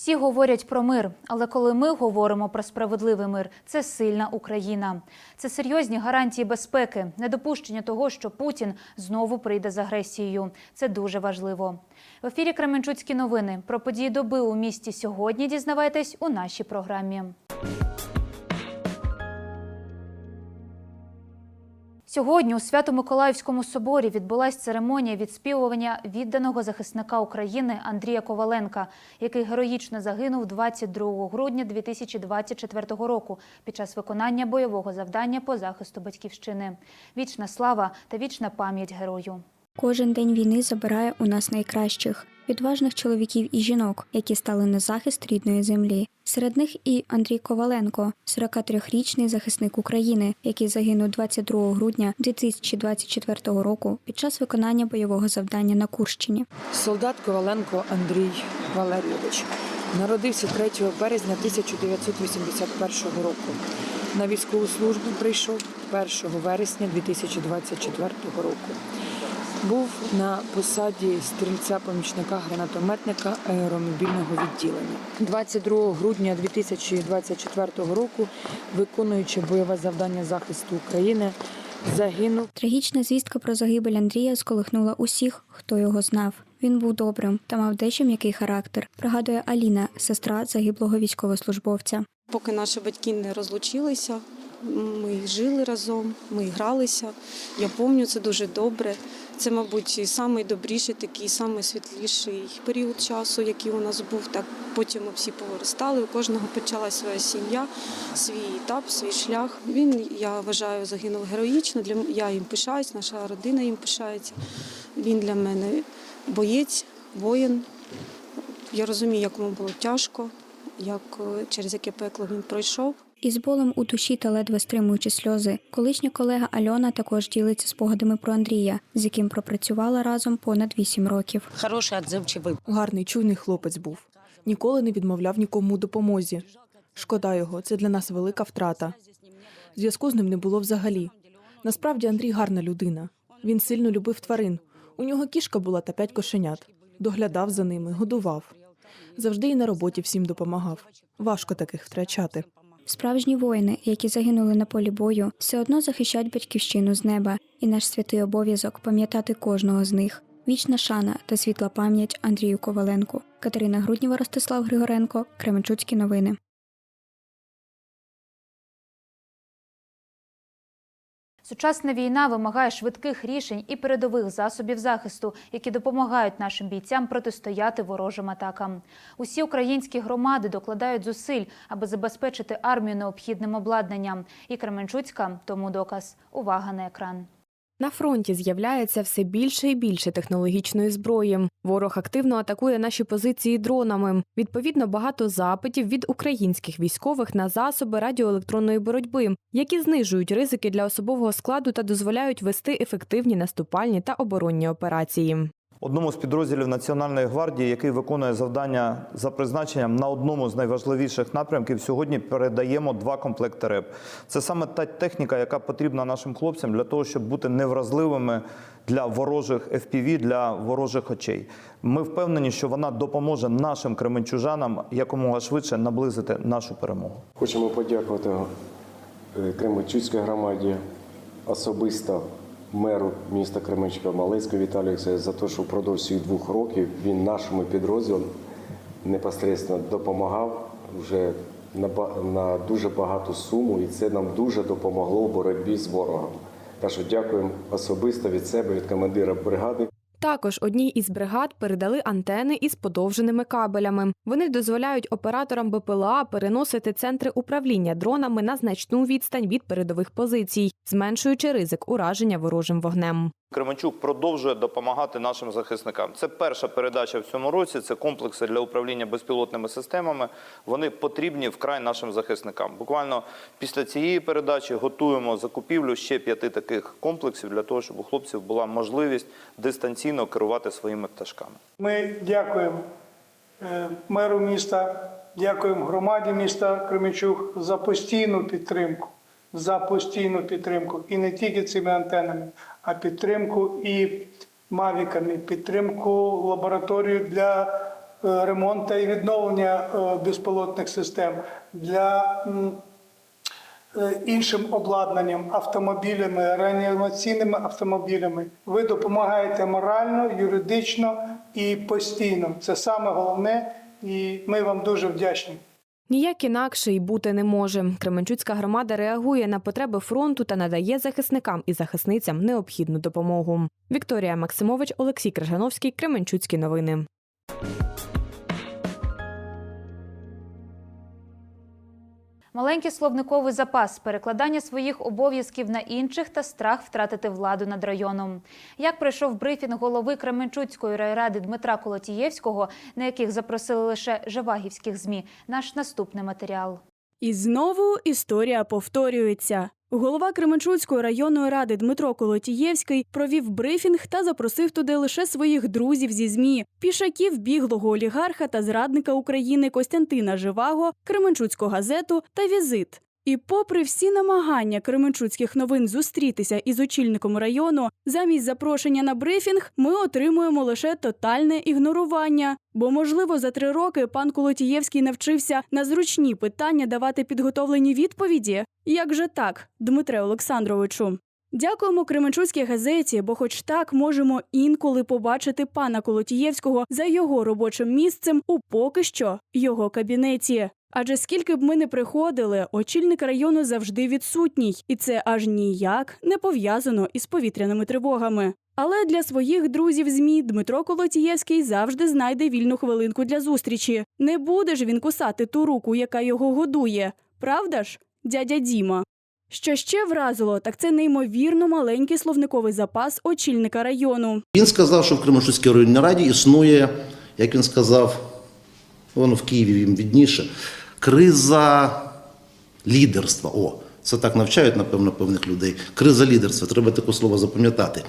Всі говорять про мир, але коли ми говоримо про справедливий мир, це сильна Україна. Це серйозні гарантії безпеки, недопущення того, що Путін знову прийде з агресією. Це дуже важливо. В ефірі Кременчуцькі новини про події доби у місті сьогодні. Дізнавайтесь у нашій програмі. Сьогодні у Свято-Миколаївському соборі відбулася церемонія відспівування відданого захисника України Андрія Коваленка, який героїчно загинув 22 грудня 2024 року під час виконання бойового завдання по захисту батьківщини. Вічна слава та вічна пам'ять герою. Кожен день війни забирає у нас найкращих, відважних чоловіків і жінок, які стали на захист рідної землі. Серед них і Андрій Коваленко, 43-річний захисник України, який загинув 22 грудня 2024 року під час виконання бойового завдання на Курщині. Солдат Коваленко Андрій Валерійович народився 3 березня 1981 року. На військову службу прийшов 1 вересня 2024 року. Був на посаді стрільця-помічника гранатометника аеромобільного відділення. 22 грудня 2024 року, виконуючи бойове завдання захисту України, загинув Трагічна звістка про загибель Андрія сколихнула усіх, хто його знав. Він був добрим та мав дещо м'який характер. Пригадує Аліна, сестра загиблого військовослужбовця. Поки наші батьки не розлучилися, ми жили разом, ми гралися. Я пам'ятаю це дуже добре. Це, мабуть, і найдобріший, такий самий світліший період часу, який у нас був. Так потім ми всі повиростали. У кожного почалася своя сім'я, свій етап, свій шлях. Він, я вважаю, загинув героїчно. Для я їм пишаюсь, наша родина їм пишається. Він для мене боєць, воїн. Я розумію, як йому було тяжко, як е, через яке пекло він пройшов. Із болем у душі та ледве стримуючи сльози, колишня колега Альона також ділиться спогадами про Андрія, з яким пропрацювала разом понад вісім років. Хороший, отзывчивый. Гарний, чуйний хлопець був. Ніколи не відмовляв нікому допомозі. Шкода його, це для нас велика втрата. Зв'язку з ним не було взагалі. Насправді Андрій гарна людина. Він сильно любив тварин. У нього кішка була та п'ять кошенят. Доглядав за ними, годував. Завжди і на роботі всім допомагав. Важко таких втрачати. Справжні воїни, які загинули на полі бою, все одно захищають батьківщину з неба, і наш святий обов'язок пам'ятати кожного з них. Вічна шана та світла пам'ять Андрію Коваленку. Катерина Грудніва, Ростислав Григоренко, Кременчуцькі новини. Сучасна війна вимагає швидких рішень і передових засобів захисту, які допомагають нашим бійцям протистояти ворожим атакам. Усі українські громади докладають зусиль, аби забезпечити армію необхідним обладнанням. І Кременчуцька тому доказ. Увага на екран. На фронті з'являється все більше і більше технологічної зброї. Ворог активно атакує наші позиції дронами. Відповідно, багато запитів від українських військових на засоби радіоелектронної боротьби, які знижують ризики для особового складу та дозволяють вести ефективні наступальні та оборонні операції. Одному з підрозділів Національної гвардії, який виконує завдання за призначенням на одному з найважливіших напрямків, сьогодні передаємо два комплекти РЕП. Це саме та техніка, яка потрібна нашим хлопцям для того, щоб бути невразливими для ворожих FPV, для ворожих очей. Ми впевнені, що вона допоможе нашим кременчужанам якомога швидше наблизити нашу перемогу. Хочемо подякувати е, Кременчуцькій громаді, особисто меру міста Кременчука Малецького Віталію за те, що впродовж цих двох років він нашому підрозділу непосередньо допомагав вже на дуже багату суму, і це нам дуже допомогло в боротьбі з ворогом. Так що дякуємо особисто від себе, від командира бригади. Також одній із бригад передали антени із подовженими кабелями. Вони дозволяють операторам БПЛА переносити центри управління дронами на значну відстань від передових позицій, зменшуючи ризик ураження ворожим вогнем. Кременчук продовжує допомагати нашим захисникам. Це перша передача в цьому році. Це комплекси для управління безпілотними системами. Вони потрібні вкрай нашим захисникам. Буквально після цієї передачі готуємо закупівлю ще п'яти таких комплексів для того, щоб у хлопців була можливість дистанційно керувати своїми пташками. Ми дякуємо е, меру міста, дякуємо громаді міста Кременчук за постійну підтримку, за постійну підтримку і не тільки цими антенами, а підтримку і мавіками, підтримку лабораторію для е, ремонт та і відновлення е, безпілотних систем, для е, іншим обладнанням, автомобілями, реанімаційними автомобілями. Ви допомагаєте морально, юридично і постійно. Це саме головне, і ми вам дуже вдячні. Ніяк інакше й бути не може. Кременчуцька громада реагує на потреби фронту та надає захисникам і захисницям необхідну допомогу. Вікторія Максимович, Олексій Крижановський, Кременчуцькі новини. Маленький словниковий запас, перекладання своїх обов'язків на інших та страх втратити владу над районом. Як пройшов брифінг голови Кременчуцької райради Дмитра Колотієвського, на яких запросили лише живагівських змі, наш наступний матеріал. І знову історія повторюється. Голова Кременчуцької районної ради Дмитро Колотієвський провів брифінг та запросив туди лише своїх друзів зі змі, пішаків біглого олігарха та зрадника України Костянтина Живаго, Кременчуцьку газету та візит. І попри всі намагання Кременчуцьких новин зустрітися із очільником району, замість запрошення на брифінг ми отримуємо лише тотальне ігнорування. Бо, можливо, за три роки пан Колотієвський навчився на зручні питання давати підготовлені відповіді. Як же так, Дмитре Олександровичу? Дякуємо Кременчуцькій газеті, бо, хоч так, можемо інколи побачити пана Колотієвського за його робочим місцем у поки що його кабінеті. Адже скільки б ми не приходили, очільник району завжди відсутній, і це аж ніяк не пов'язано із повітряними тривогами. Але для своїх друзів ЗМІ Дмитро Колотієвський завжди знайде вільну хвилинку для зустрічі. Не буде ж він кусати ту руку, яка його годує. Правда ж, дядя Діма? Що ще вразило, так це неймовірно маленький словниковий запас очільника району. Він сказав, що в Кременчуцькій районній раді існує, як він сказав, воно в Києві їм відніше, криза лідерства. О, це так навчають, напевно, певних людей. Криза лідерства. Треба таке слово запам'ятати.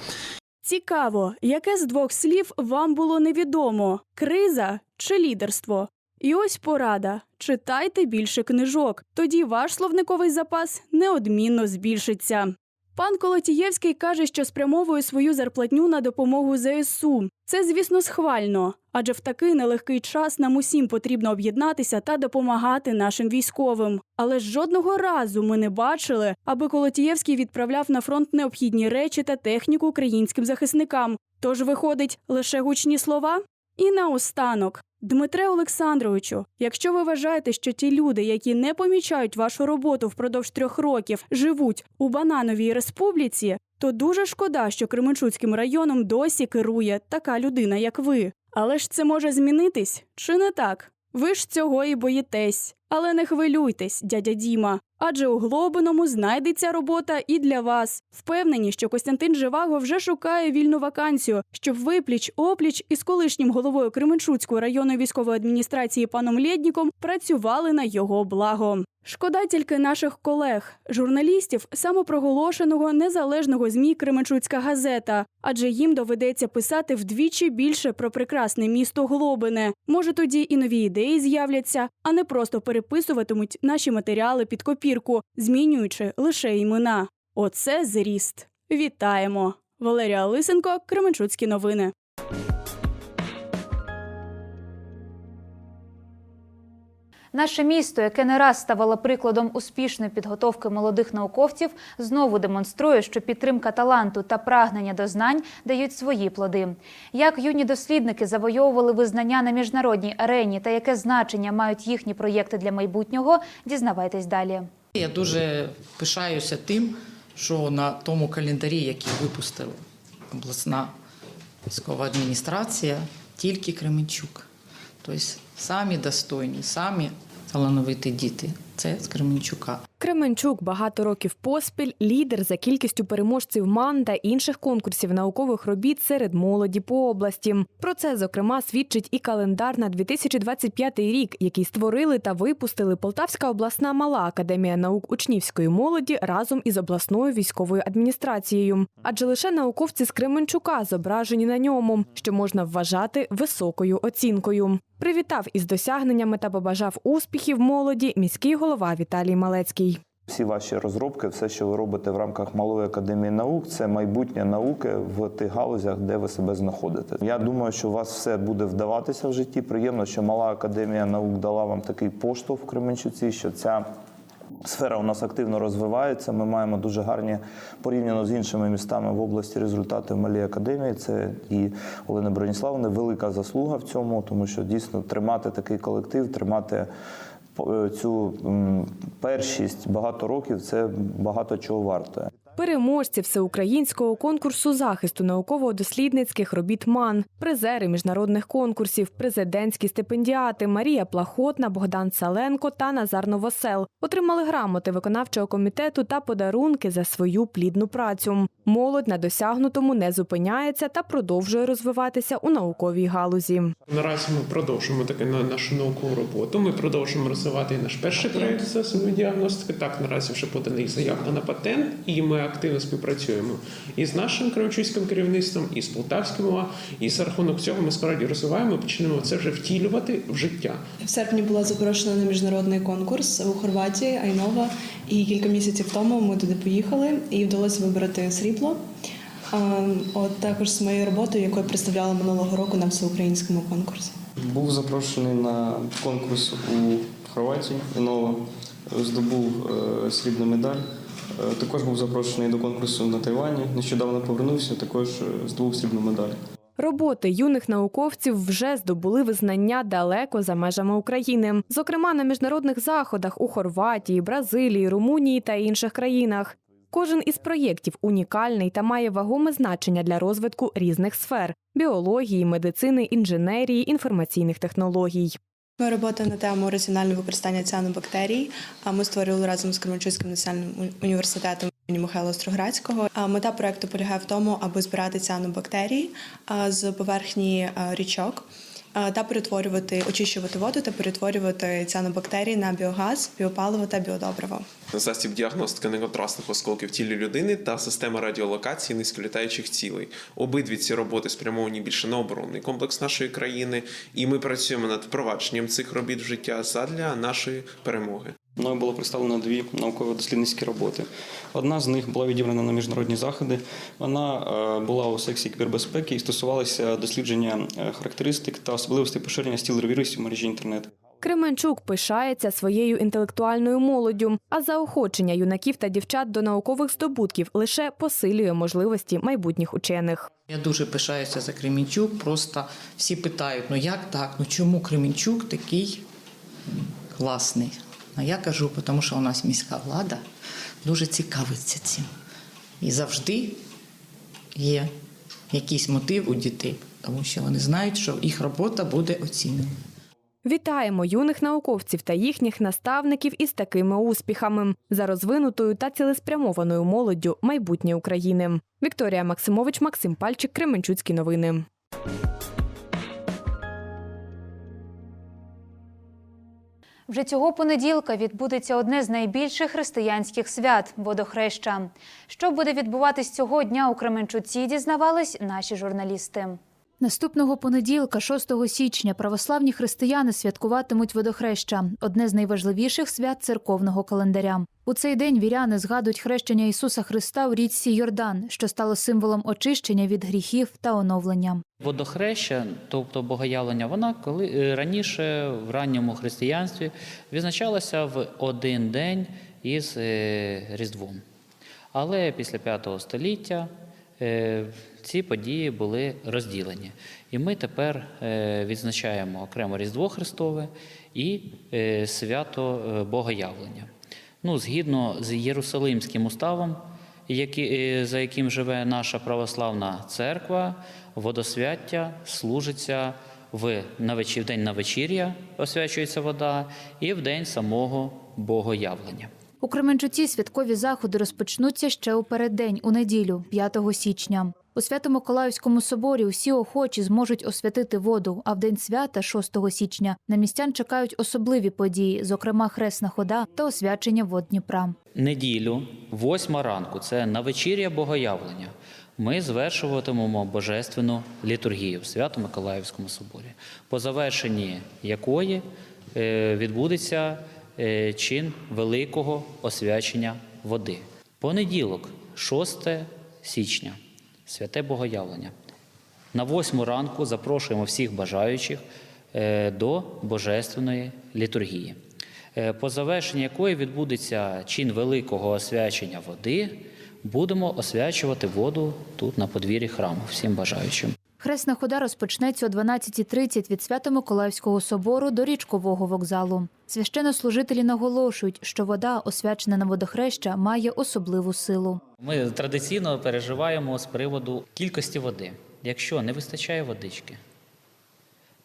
Цікаво, яке з двох слів вам було невідомо: криза чи лідерство? І ось порада: читайте більше книжок, тоді ваш словниковий запас неодмінно збільшиться. Пан Колотієвський каже, що спрямовує свою зарплатню на допомогу ЗСУ. Це, звісно, схвально, адже в такий нелегкий час нам усім потрібно об'єднатися та допомагати нашим військовим. Але жодного разу ми не бачили, аби Колотієвський відправляв на фронт необхідні речі та техніку українським захисникам. Тож виходить лише гучні слова. І наостанок, Дмитре Олександровичу, якщо ви вважаєте, що ті люди, які не помічають вашу роботу впродовж трьох років, живуть у банановій республіці, то дуже шкода, що Кременчуцьким районом досі керує така людина, як ви. Але ж це може змінитись, чи не так? Ви ж цього і боїтесь. Але не хвилюйтесь, дядя Діма, адже у Глобиному знайдеться робота і для вас. Впевнені, що Костянтин Живаго вже шукає вільну вакансію, щоб ви пліч опліч із колишнім головою Кременчуцької районної військової адміністрації паном Лєдніком працювали на його благо. Шкода тільки наших колег, журналістів самопроголошеного незалежного змі Кременчуцька газета, адже їм доведеться писати вдвічі більше про прекрасне місто Глобине. Може, тоді і нові ідеї з'являться, а не просто переписуватимуть наші матеріали під копірку, змінюючи лише імена. Оце зріст. Вітаємо! Валерія Лисенко, Кременчуцькі новини. Наше місто, яке не раз ставало прикладом успішної підготовки молодих науковців, знову демонструє, що підтримка таланту та прагнення до знань дають свої плоди. Як юні дослідники завойовували визнання на міжнародній арені та яке значення мають їхні проєкти для майбутнього, дізнавайтесь далі. Я дуже пишаюся тим, що на тому календарі, який випустила обласна військова адміністрація, тільки Кременчук. Тобто самі достойні, самі талановиті діти. Це з Кременчука. Кременчук багато років поспіль лідер за кількістю переможців МАН та інших конкурсів наукових робіт серед молоді по області. Про це зокрема свідчить і календар на 2025 рік, який створили та випустили Полтавська обласна мала академія наук учнівської молоді разом із обласною військовою адміністрацією. Адже лише науковці з Кременчука зображені на ньому, що можна вважати високою оцінкою. Привітав із досягненнями та побажав успіхів молоді міський голова Віталій Малецький. Всі ваші розробки, все, що ви робите в рамках малої академії наук, це майбутнє науки в тих галузях, де ви себе знаходите. Я думаю, що у вас все буде вдаватися в житті. Приємно, що мала академія наук дала вам такий поштовх в Кременчуці, що ця. Сфера у нас активно розвивається. Ми маємо дуже гарні порівняно з іншими містами в області результати в малій академії. Це і Олени Броніславни велика заслуга в цьому, тому що дійсно тримати такий колектив, тримати цю першість багато років це багато чого варто. Переможці всеукраїнського конкурсу захисту науково-дослідницьких робіт МАН, призери міжнародних конкурсів, президентські стипендіати Марія Плахотна, Богдан Саленко та Назар Новосел отримали грамоти виконавчого комітету та подарунки за свою плідну працю. Молодь на досягнутому не зупиняється та продовжує розвиватися у науковій галузі. Наразі ми продовжуємо на нашу наукову роботу. Ми продовжуємо розвивати наш перший проєкт засобів діагностики. Так, наразі вже поданий заявка на патент, і ми активно співпрацюємо і з нашим кривочиським керівництвом, і з полтавським ОА. І за рахунок цього ми справді розвиваємо, почнемо це вже втілювати в життя. В серпні була запрошена на міжнародний конкурс у Хорватії Айнова, і кілька місяців тому ми туди поїхали і вдалося вибрати срібло. А, От також з моєю роботою, яку я представляла минулого року на всеукраїнському конкурсі. Був запрошений на конкурс у Хорватії Інова, здобув е, срібну медаль. Е, Також був запрошений до конкурсу на Тайвані. Нещодавно повернувся, також е, здобув срібну медаль. Роботи юних науковців вже здобули визнання далеко за межами України, зокрема на міжнародних заходах у Хорватії, Бразилії, Румунії та інших країнах. Кожен із проєктів унікальний та має вагоме значення для розвитку різних сфер біології, медицини, інженерії, інформаційних технологій. Моя робота на тему раціонального використання ціанобактерій. Ми створювали разом з Кременчуцьким національним університетом імені Михайла Остроградського. Мета проекту полягає в тому, аби збирати ціанобактерії з поверхні річок. Та перетворювати, очищувати воду та перетворювати ціанобактерії на біогаз, біопаливо та біодобриво. Засіб діагностики неконтрастних осколків тілі людини та система радіолокації низьколітаючих цілей. Обидві ці роботи спрямовані більше на оборонний комплекс нашої країни, і ми працюємо над впровадженням цих робіт в життя задля нашої перемоги. Мною було представлено дві науково-дослідницькі роботи. Одна з них була відібрана на міжнародні заходи. Вона е, була у секції кібербезпеки і стосувалася дослідження е, характеристик та особливостей поширення стілер-вірусів в мережі інтернет. Кременчук пишається своєю інтелектуальною молоддю, а заохочення юнаків та дівчат до наукових здобутків лише посилює можливості майбутніх учених. Я дуже пишаюся за Кремінчук. Просто всі питають: ну як так? Ну чому Кремінчук такий класний? А я кажу, тому що у нас міська влада дуже цікавиться цим. І завжди є якийсь мотив у дітей, тому що вони знають, що їх робота буде оцінена. Вітаємо юних науковців та їхніх наставників із такими успіхами за розвинутою та цілеспрямованою молоддю майбутнє України. Вікторія Максимович, Максим Пальчик, Кременчуцькі новини. Вже цього понеділка відбудеться одне з найбільших християнських свят водохреща. Що буде відбуватись цього дня у Кременчуці, дізнавались наші журналісти. Наступного понеділка, 6 січня, православні християни святкуватимуть водохреща одне з найважливіших свят церковного календаря. У цей день віряни згадують хрещення Ісуса Христа у річці Йордан, що стало символом очищення від гріхів та оновлення. Водохреща, тобто богоявлення, вона коли е, раніше в ранньому християнстві відзначалася в один день із е, Різдвом. Але після V століття е, ці події були розділені. І ми тепер відзначаємо окремо Різдво Христове і свято Богоявлення. Ну, згідно з Єрусалимським уставом, які, е, за яким живе наша православна церква, водосвяття служиться в, на вечі- в день навечір'я, освячується вода, і в день самого Богоявлення. У Кременчуці святкові заходи розпочнуться ще у переддень, у неділю, 5 січня. У Свято-Миколаївському соборі усі охочі зможуть освятити воду, а в день свята, 6 січня, на містян чекають особливі події, зокрема хресна хода та освячення вод Дніпра. Неділю, восьма ранку, це навечір'я Богоявлення. Ми звершуватимемо божественну літургію в Свято-Миколаївському соборі, по завершенні якої е, відбудеться е, чин великого освячення води. Понеділок, 6 січня, святе Богоявлення. На восьму ранку запрошуємо всіх бажаючих е, до Божественної літургії, е, по завершенні якої відбудеться чин великого освячення води. Будемо освячувати воду тут на подвір'ї храму всім бажаючим. Хресна хода розпочнеться о 12.30 від Свято-Миколаївського собору до річкового вокзалу. Священнослужителі наголошують, що вода, освячена на водохреща, має особливу силу. Ми традиційно переживаємо з приводу кількості води. Якщо не вистачає водички,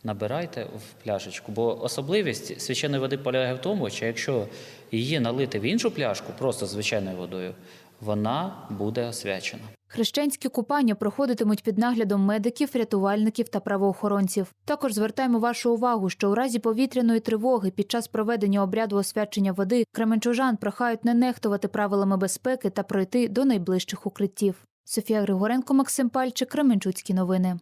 набирайте в пляшечку, бо особливість священної води полягає в тому, що якщо її налити в іншу пляшку, просто звичайною водою, вона буде освячена. Хрещенські купання проходитимуть під наглядом медиків, рятувальників та правоохоронців. Також звертаємо вашу увагу, що у разі повітряної тривоги під час проведення обряду освячення води кременчужан прохають не нехтувати правилами безпеки та пройти до найближчих укриттів. Софія Григоренко, Максим Пальчик, Кременчуцькі новини.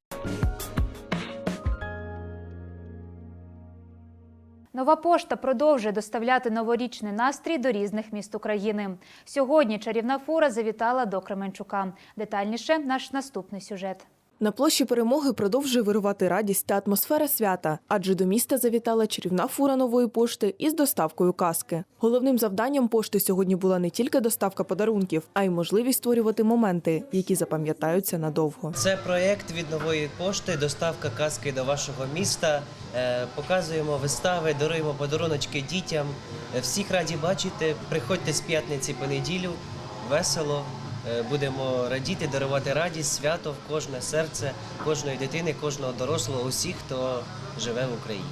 Нова пошта продовжує доставляти новорічний настрій до різних міст України. Сьогодні чарівна фура завітала до Кременчука. Детальніше наш наступний сюжет. На площі перемоги продовжує вирувати радість та атмосфера свята, адже до міста завітала чарівна фура нової пошти із доставкою каски. Головним завданням пошти сьогодні була не тільки доставка подарунків, а й можливість створювати моменти, які запам'ятаються надовго. Це проєкт від нової пошти, доставка казки до вашого міста. Е, Показуємо вистави, даруємо подаруночки дітям. Е, Всіх раді бачити. Приходьте з п'ятниці по неділю. Весело. Е, Будемо радіти, дарувати радість, свято в кожне серце кожної дитини, кожного дорослого, усіх, хто живе в Україні.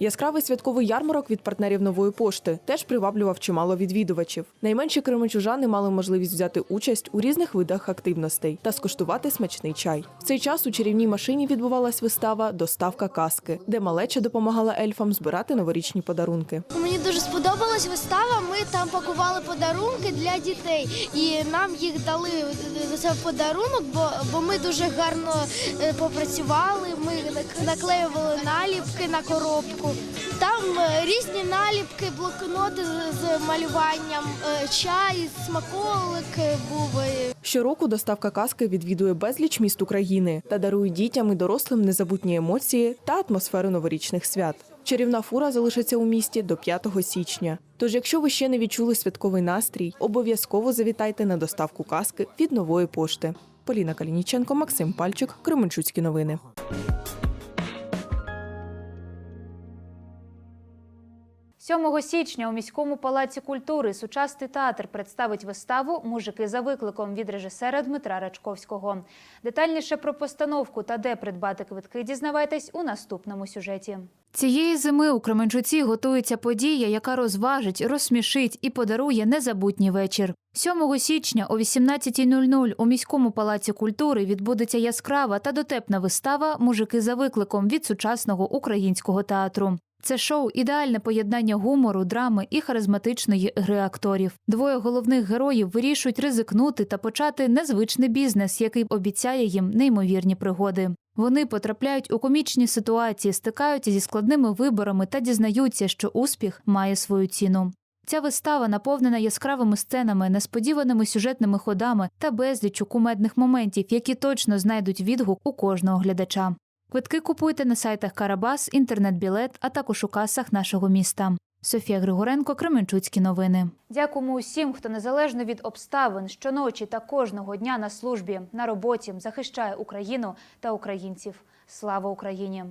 Яскравий святковий ярмарок від партнерів нової пошти теж приваблював чимало відвідувачів. Найменші кременчужани мали можливість взяти участь у різних видах активностей та скуштувати смачний чай. В цей час у чарівній машині відбувалась вистава Доставка казки, де малеча допомагала ельфам збирати новорічні подарунки. Мені дуже сподобалась вистава. Ми там пакували подарунки для дітей, і нам їх дали за подарунок, бо, бо ми дуже гарно е, попрацювали. Ми нак- наклеювали наліпки на коробку. Там е, різні наліпки, блокноти з, малюванням, е, чай, смаколик був. е, Щороку доставка казки відвідує безліч міст України та дарує дітям і дорослим незабутні емоції та атмосферу новорічних свят. Чарівна фура залишиться у місті до 5 січня. Тож, якщо ви ще не відчули святковий настрій, обов'язково завітайте на доставку казки від нової пошти. Поліна Калініченко, Максим Пальчик, Кременчуцькі новини. Сьомого січня у міському палаці культури сучасний театр представить виставу Мужики за викликом від режисера Дмитра Рачковського. Детальніше про постановку та де придбати квитки дізнавайтесь у наступному сюжеті. Цієї зими у Кременчуці готується подія, яка розважить, розсмішить і подарує незабутній вечір. 7 січня о 18.00 у міському палаці культури відбудеться яскрава та дотепна вистава Мужики за викликом від сучасного українського театру. Це шоу ідеальне поєднання гумору, драми і харизматичної гри акторів. Двоє головних героїв вирішують ризикнути та почати незвичний бізнес, який обіцяє їм неймовірні пригоди. Вони потрапляють у комічні ситуації, стикаються зі складними виборами та дізнаються, що успіх має свою ціну. Ця вистава наповнена яскравими сценами, несподіваними сюжетними ходами та безліччю кумедних моментів, які точно знайдуть відгук у кожного глядача. Квитки купуйте на сайтах Карабас, інтернет-білет, а також у касах нашого міста. Софія Григоренко, Кременчуцькі новини. Дякуємо усім, хто незалежно від обставин щоночі та кожного дня на службі, на роботі захищає Україну та українців. Слава Україні!